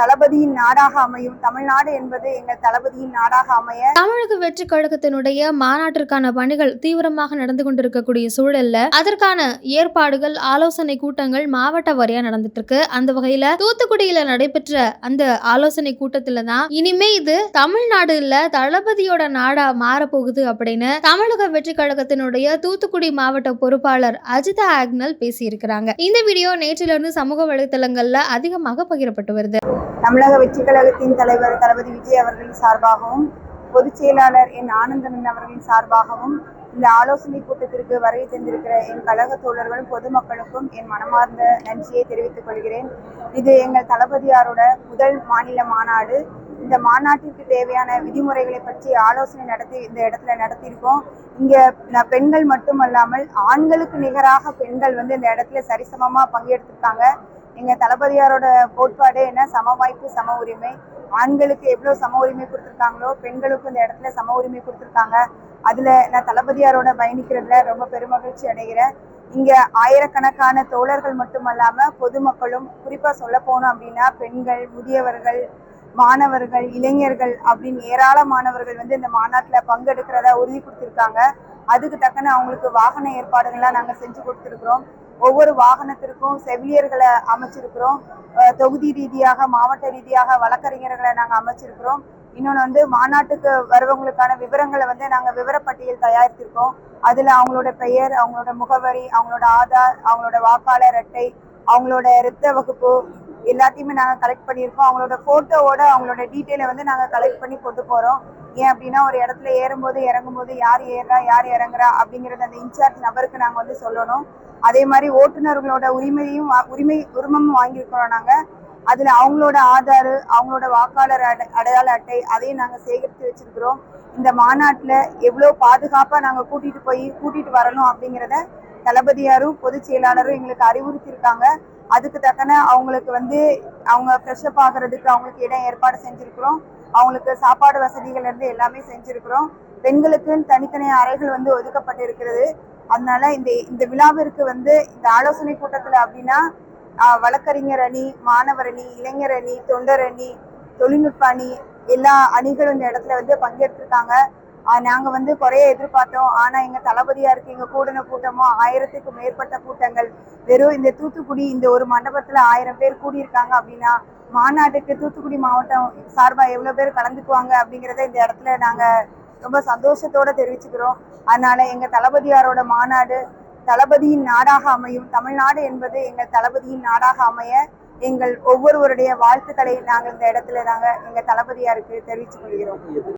தளபதியின் நாடாக அமையும். தமிழ்நாடு என்பது எங்கள் தளபதியின் நாடாக அமைய தமிழக வெற்றி கழகத்தினுடைய மாநாட்டிற்கான பணிகள் தீவிரமாக நடந்து கொண்டிருக்கக்கூடிய சூழல்ல அதற்கான ஏற்பாடுகள் ஆலோசனை கூட்டங்கள் மாவட்ட வாரியா நடந்துட்டு இருக்கு அந்த வகையில தூத்துக்குடியில நடைபெற்ற அந்த ஆலோசனை கூட்டத்துல தான் இனிமே இது தமிழ்நாடு இல்ல தளபதியோட நாடா மாறப்போகுது அப்படின்னு தமிழக வெற்றி கழகத்தினுடைய தூத்துக்குடி மாவட்ட பொறுப்பாளர் அஜிதா ஆக்னல் பேசியிருக்கிறாங்க. இந்த வீடியோ நேற்றிலிருந்து சமூக வலைதளங்கள்ல அதிகமாக பகிரப்பட்டு வருது. தமிழக வெற்றி கழகத்தின் தலைவர் தளபதி விஜய் அவர்களின் சார்பாகவும் பொதுச் செயலாளர் என் ஆனந்தமன் அவர்களின் சார்பாகவும் இந்த ஆலோசனை கூட்டத்திற்கு வருகை தந்திருக்கிற என் கழக தோழர்களும் பொதுமக்களுக்கும் என் மனமார்ந்த நன்றியை தெரிவித்துக் கொள்கிறேன். இது எங்கள் தளபதியாரோட முதல் மாநில மாநாடு. இந்த மாநாட்டிற்கு தேவையான விதிமுறைகளை பற்றி ஆலோசனை நடத்தி இந்த இடத்துல நடத்தியிருக்கோம். இங்க பெண்கள் மட்டுமல்லாமல் ஆண்களுக்கு நிகராக பெண்கள் வந்து இந்த இடத்துல சரிசமமா பங்கெடுத்திருக்காங்க. எங்க தளபதியாரோட கோட்பாடு என்ன? சம வாய்ப்பு சம உரிமை. ஆண்களுக்கு எவ்வளவு சம உரிமை கொடுத்துருக்காங்களோ பெண்களுக்கும் இந்த இடத்துல சம உரிமை கொடுத்துருக்காங்க. அதுல நான் தளபதியாரோட பயணிக்கிறதுல ரொம்ப பெருமகிழ்ச்சி அடைகிறேன். இங்க ஆயிரக்கணக்கான தோழர்கள் மட்டுமல்லாம பொதுமக்களும் குறிப்பா சொல்ல போனோம் அப்படின்னா பெண்கள் முதியவர்கள் மாணவர்கள் இளைஞர்கள் அப்படின்னு ஏராளமானவர்கள் வந்து இந்த மாநாட்டில் பங்கெடுக்கிறதா உறுதி கொடுத்துருக்காங்க. அதுக்கு தக்கன அவங்களுக்கு வாகன ஏற்பாடுகள்லாம் நாங்க செஞ்சு கொடுத்துருக்குறோம். ஒவ்வொரு வாகனத்திற்கும் செவிலியர்களை அமைச்சிருக்கிறோம். தொகுதி ரீதியாக மாவட்ட ரீதியாக வழக்கறிஞர்களை நாங்க அமைச்சிருக்கிறோம். இன்னொன்று வந்து மாநாட்டுக்கு வருவங்களுக்கான விவரங்களை வந்து நாங்க விவரப்பட்டியல் தயாரித்திருக்கோம். அதுல அவங்களோட பெயர் அவங்களோட முகவரி அவங்களோட ஆதார் அவங்களோட வாக்காளர் அட்டை அவங்களோட இரத்த வகுப்பு எல்லாத்தையுமே நாங்க கலெக்ட் பண்ணியிருக்கோம். அவங்களோட ஃபோட்டோவோட அவங்களோட டீட்டெயிலை வந்து நாங்க கலெக்ட் பண்ணி கொண்டு போறோம். ஏன் அப்படின்னா ஒரு இடத்துல ஏறும்போது இறங்கும்போது யார் ஏறுறா யார் இறங்குறா அப்படிங்கிறது அந்த இன்சார்ஜ் நபருக்கு நாங்க வந்து சொல்லணும். அதே மாதிரி ஓட்டுநர்களோட உரிமையும் உரிமை உரிமமும் வாங்கியிருக்கிறோம் நாங்க. அதுல அவங்களோட ஆதார் அவங்களோட வாக்காளர் அடை- அடையாள அட்டை அதையும் நாங்க சேகரித்து வச்சிருக்கிறோம். இந்த மாநாட்டுல எவ்வளோ பாதுகாப்பா நாங்க கூட்டிட்டு போய் கூட்டிட்டு வரணும் அப்படிங்கிறத தளபதியாரும் பொதுச் செயலாளரும் எங்களுக்கு அறிவுறுத்தியிருக்காங்க. அதுக்கு தக்கன அவங்களுக்கு வந்து அவங்க ஃப்ரெஷ்அப் ஆகுறதுக்கு அவங்களுக்கு இடம் ஏற்பாடு செஞ்சுருக்குறோம். அவங்களுக்கு சாப்பாடு வசதிகள் இருந்து எல்லாமே செஞ்சுருக்குறோம். பெண்களுக்குன்னு தனித்தனி அறைகள் வந்து ஒதுக்கப்பட்டிருக்கிறது. அதனால இந்த இந்த விழாவிற்கு வந்து இந்த ஆலோசனை கூட்டத்துல அப்படின்னா ஆஹ், வழக்கறிஞர் அணி மாணவர் அணி இளைஞர் அணி தொண்டர் அணி தொழில்நுட்ப அணி எல்லா அணிகளும் இந்த இடத்துல வந்து பங்கேற்றிருக்காங்க. நாங்க வந்து குறைய எதிர்பார்த்தோம். ஆனா எங்க தளபதியா இருக்கு எங்க கூடின கூட்டமோ ஆயிரத்துக்கு மேற்பட்ட கூட்டங்கள் வெறும் இந்த தூத்துக்குடி இந்த ஒரு மண்டபத்துல ஆயிரம் பேர் கூடியிருக்காங்க அப்படின்னா மாநாட்டுக்கு தூத்துக்குடி மாவட்டம் சார்பா எவ்வளவு பேர் கலந்துக்குவாங்க அப்படிங்கறத இந்த இடத்துல நாங்க ரொம்ப சந்தோஷத்தோட தெரிவிச்சுக்கிறோம். அதனால எங்க தளபதியாரோட மாநாடு தளபதியின் நாடாக அமையும். தமிழ்நாடு என்பது எங்கள் தளபதியின் நாடாக அமைய எங்கள் ஒவ்வொருவருடைய வாழ்த்துக்களை நாங்கள் இந்த இடத்துல நாங்க எங்க தளபதியாருக்கு தெரிவித்துக் கொள்கிறோம்.